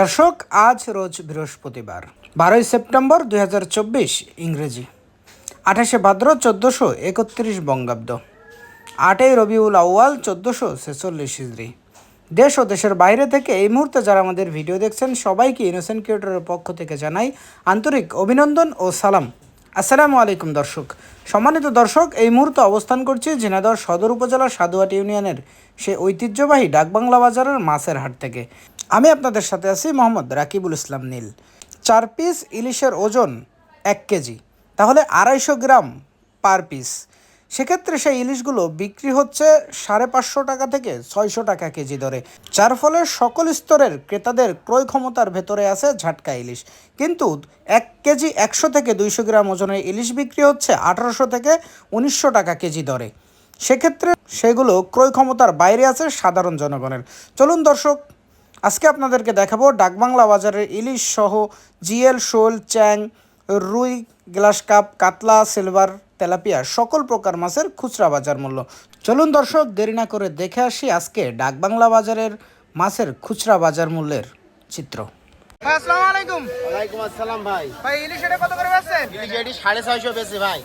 দর্শক, আজ রোজ বৃহস্পতিবার, বারোই সেপ্টেম্বর দুই হাজার চব্বিশ, ইংরেজি। আঠাশে ভাদ্র চোদ্দোশো একত্রিশ বঙ্গাব্দ। আটই রবিউল আউয়াল চোদ্দোশো ছেচল্লিশ হিজড়ি। দেশ ও দেশের বাইরে থেকে এই মুহূর্তে যারা আমাদের ভিডিও দেখছেন, সবাইকে ইনোসেন্ট ক্রিয়েটরের পক্ষ থেকে জানাই আন্তরিক অভিনন্দন ও সালাম। আসসালামু আলাইকুম দর্শক। সম্মানিত দর্শক, এই মুহূর্তে অবস্থান করছি ঝিনাইদহ সদর উপজেলার সাধুয়াট ইউনিয়নের সে ঐতিহ্যবাহী ডাকবাংলা বাজারের মাছের হাট থেকে। আমি আপনাদের সাথে আছি মোহাম্মদ রাকিবুল ইসলাম নীল। চার পিস ইলিশের ওজন এক কেজি, তাহলে আড়াইশো গ্রাম পার পিস। সেক্ষেত্রে সেই ইলিশগুলো বিক্রি হচ্ছে সাড়ে পাঁচশো টাকা থেকে ছয়শো টাকা কেজি দরে, যার ফলে সকল স্তরের ক্রেতাদের ক্রয় ক্ষমতার ভেতরে আছে ঝাটকা ইলিশ। কিন্তু এক কেজি একশো থেকে দুইশো গ্রাম ওজনের ইলিশ বিক্রি হচ্ছে আঠারোশো থেকে উনিশশো টাকা কেজি দরে। সেক্ষেত্রে সেগুলো ক্রয় ক্ষমতার বাইরে আছে সাধারণ জনগণের। চলুন দর্শক আজকে আপনাদেরকে দেখাবো ডাকবাংলা বাজারের ইলিশ সহ জিএল, শোল, চ্যাং, রুই, গ্লাস কাপ, কাতলা, সিলভার, তেলাপিয়া, সকল প্রকার মাছের খুচরা বাজার মূল্য। চলুন দর্শক, দেরি না করে দেখে আসি আজকে ডাকবাংলা বাজারের মাছের খুচরা বাজার মূল্যের চিত্র। আসসালামু আলাইকুম। ওয়ালাইকুম আসসালাম ভাই। ভাই ইলিশ এটা কত করে বেচছেন? ইলিশ এটি সাড়ে ছয়শো বেশি ভাই।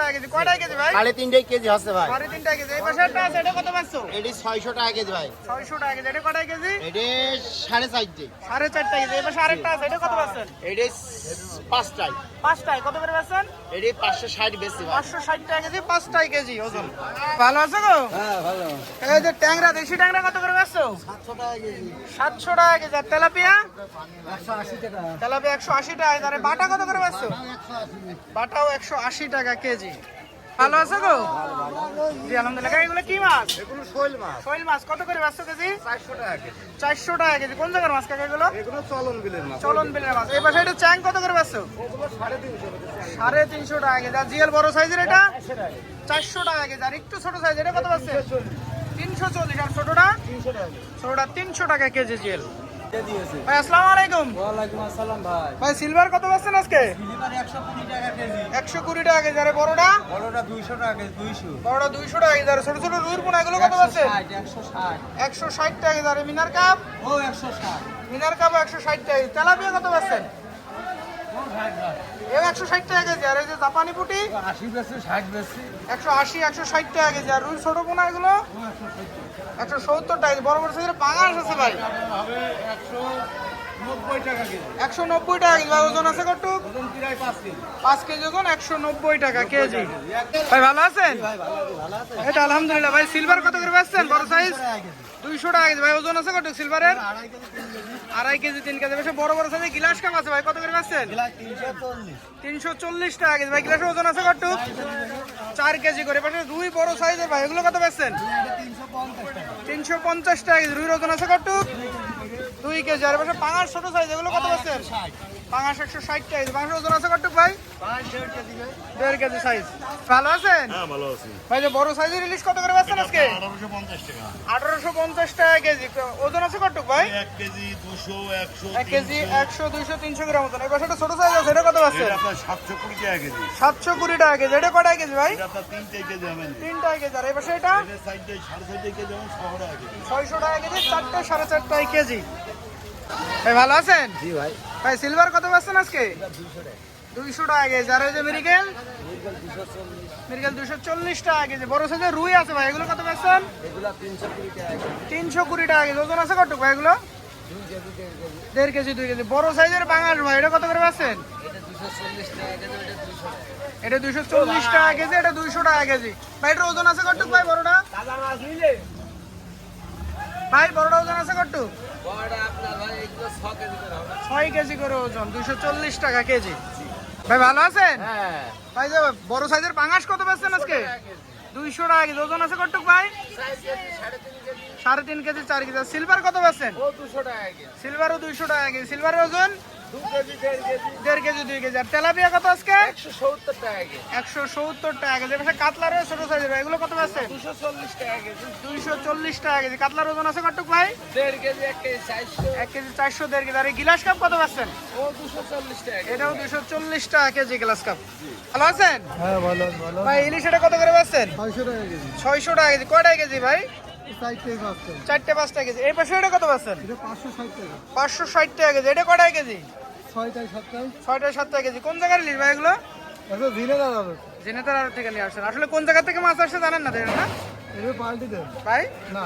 টাকা কেজি। কয় টাকা কেজি ভাই? সাড়ে তিনটে কেজি হচ্ছে ভাই। সাড়ে তিন টাকা কেজি। এই পাশে একটা আছে এটা কত বেচছো? এটি ছয়শো টাকা কেজি ভাই। ছয়শো টাকা কেজি। এটা কয় টাকা কেজি? এটি সাড়ে চারটে। সাড়ে চার টাকা কেজি। এই পাশে আরেকটা আছে এটা কত বেচছেন? এটি পাঁচটাই। পাঁচটায় কত করে বেচছেন? এটি পাঁচশো ষাট বেশি ভাই। পাঁচশো ষাট টাকা কেজি পাঁচটাই কেজি ওজন। ভালো আছে গো? হ্যাঁ ভালো। এই যে ট্যাংরা দেশি ট্যাংরা কত করে বেচছো? সাতশো টাকা কেজি। সাতশো টাকা কেজি। তেলাপিয়া? একশো আশি টাকা। তেলাপিয়া একশো আশি টাকা তাহলে বাটা কত করে বেচছো? বাটাও একশো আশি। টাকা কেজি। ভালো আছে গো? জি আলহামদুলিল্লাহ। এগুলো কি মাছ? এগুলো শৈল মাছ। শৈল মাছ। কত করে বেচছো কেজি? চারশো টাকা কেজি। চারশো টাকা কেজি। কোন জায়গার মাছ কাকা এগুলো? এগুলো চলন বিলের মাছ। চলন বিলের মাছ। এই পাশে এটা চ্যাং কত করে বেচছো? ওগুলো সাড়ে তিনশো সাড়ে তিনশো টাকা কেজি। আর জিএল বড় সাইজের এটা? চারশো টাকা কেজি। আর একটু ছোট সাইজ এটা কত পাচ্ছে তিনশো চল্লিশ। আর ছোটটা? তিনশো টাকা ছোটটা তিনশো টাকা কেজি জিএল। ভাই আসসালামু আলাইকুম। ওয়ালাইকুম আসসালাম ভাই। ভাই সিলভার কত পাচ্ছেন আজকে? সিলিপার একশো কুড়ি টাকা কেজি। একশো কুড়ি টাকা কেজি। আরে বড়টা? বড়টা দুইশো টাকা কেজি দুইশো। বড়টা দুইশো টাকা কেজি। আর ছোট ছোট রুইর পোনাগুলো কত পাচ্ছে? একশো ষাট একশো ষাট। টাকা কেজি। আর মিনার কাপ? ও একশো ষাট। মিনার কাপ একশো ষাট টাকা তেলাপিয়া কত পাচ্ছেন? এও একশো ষাট টাকা কেজি আর এই যে জাপানি পুটি? আশি বেশি ষাট বেশি। একশো আশি একশো ষাট টাকা কেজি। আর রুই ছোট পোনা এগুলো? একশো সত্তর টাকা কেজি। বড় বড় সাইজের পাঙাশ আছে ভাই। হবে একশো নব্বই টাকা কেজি। ওজন আছে প্রায় পাঁচ কেজি। পাঁচ কেজি ওজন একশো নব্বই টাকা কেজি। ভাই ভালো আছেন? এটা আলহামদুলিল্লাহ। ভাই সিলভার কত করে পাচ্ছেন বড় সাইজ দুইশো টাকা কেজি। ভাই ওজন আছে কত সিলভারের আড়াই কেজি তিন কেজি। বেশি বড় বড় সাইজের গিলাস কাপ আছে ভাই? কত করে পাচ্ছেন তিনশো চল্লিশ। তিনশো চল্লিশ টাকা কেজি। ভাই গিলাসের ওজন আছে কত চার কেজি করে। পাশে রুই বড় সাইজের ভাই। এগুলো কত পাচ্ছেন তিনশো পঞ্চাশ টাকা কেজি। রুইর ওজন আছে কত দুই কেজি। আর পাশে পাঙাশ ছোট সাইজ। এগুলো কত পাচ্ছেন পাঙাশ একশো ষাট টাকা পাঙাশের ওজন আছে কত ভাই? দেড় কেজি সাইজ। ভালো আছেন? হ্যাঁ ভালো আছি। ভাই যে বড় সাইজের ইলিশ কত করে পাচ্ছেন আজকে? আঠারোশো পঞ্চাশ টাকা। কেজি। ওজন আছে কত ভাই? এক কেজি দুশো এক কেজি একশো দুইশো তিনশো গ্রাম ওজন। এই পাশে একটা ছোট সাইজ আছে এটা কত পাচ্ছেন আপনার সাতশো কুড়ি টাকা কেজি। সাতশো কুড়ি টাকা কেজি। এটা কটা কেজি ভাই? কেজি হবে তিনটা কেজি। আর এই পাশে এটা? ছয়শো টাকা কেজি। চারটে সাড়ে চারটায় কেজি। ভাই ভালো আছেন? জি ভাই। ভাই সিলভার কত পাচ্ছেন আজকে? দুইশো টাকা। কেজি। আর ওই যে মেরিকেল মেরিকেল দুশো চল্লিশ। টাকা কেজি। বড় সাইজের রুই আছে ভাই এগুলো কত পাচ্ছেন তিনশো কুড়ি টাকা কেজি। ওজন আছে কত ভাই এগুলো? দেড় কেজি দুই কেজি। বড় সাইজের বাঙাল ভাই এটা কত করে পাচ্ছেন? এটা দুশো চল্লিশ টাকা কেজি এটা দুইশো। চল্লিশ টাকা কেজি এটা দুইশো টাকা কেজি। ভাই এটার ওজন আছে কত ভাই বড়টা? ভাই বড়টা ওজন আছে কত বড়টা আপনার ভাই এগুলো ছ কেজি করে হবে। ছয় কেজি করে ওজন দুইশো চল্লিশ টাকা কেজি। ভাই ভালো আছেন? হ্যাঁ। ভাই যে বড় সাইজের পাঙাশ কত পাচ্ছেন আজকে? দুইশো টাকা কেজি। ওজন আছে কত ভাই? সাড়ে তিন কেজি চার কেজি। সিলভার কত পাচ্ছেন ও দুশো টাকা কেজি। সিলভারও দুইশো টাকা কেজি। সিলভারের ওজন? দু কেজি দেড় কেজি। দুই কেজি। আর তেলাপিয়া কত আজকে? একশো সত্তর টাকা কেজি। একশো সত্তর টাকা কেজি। এবার কাতলা রয়েছে ছোট সাইজের। এগুলো কত পাচ্ছেন দুশো চল্লিশ টাকা কেজি। দুইশো চল্লিশ টাকা কেজি। কাতলার ওজন আছে কত ভাই? দেড় কেজি এক কেজি চারশো। এক কেজি চারশো দেড় কেজি। আর এই গিলাস কাপ কত পাচ্ছেন ও দুশো চল্লিশ টাকা এটাও দুশো চল্লিশ টাকা কেজি গ্লাস কাপ। ভালো আছেন? হ্যাঁ ভালো ভালো ভাই ইলিশ এটা কত করে পাচ্ছেন ছয়শো টাকা কেজি। ছয়শো টাকা কেজি। কয়টায় কেজি ভাই? চারটে পাঁচটা কেজি। এই পাশে এটা কত পাচ্ছেন? পাঁচশো ষাট টাকা। কেজি। এটা কটায় কেজি? ছয়টায় সাতটায় ছয়টা সাতটা কেজি। কোন জায়গায় ইলিশ ভাই এগুলো? এটা দিনে জেনে তার থেকে নিয়ে আসছেন। আসলে কোন জায়গা থেকে মাছ আসছে জানেন না? তাই না। পাল্টি দেন। ভাই? না।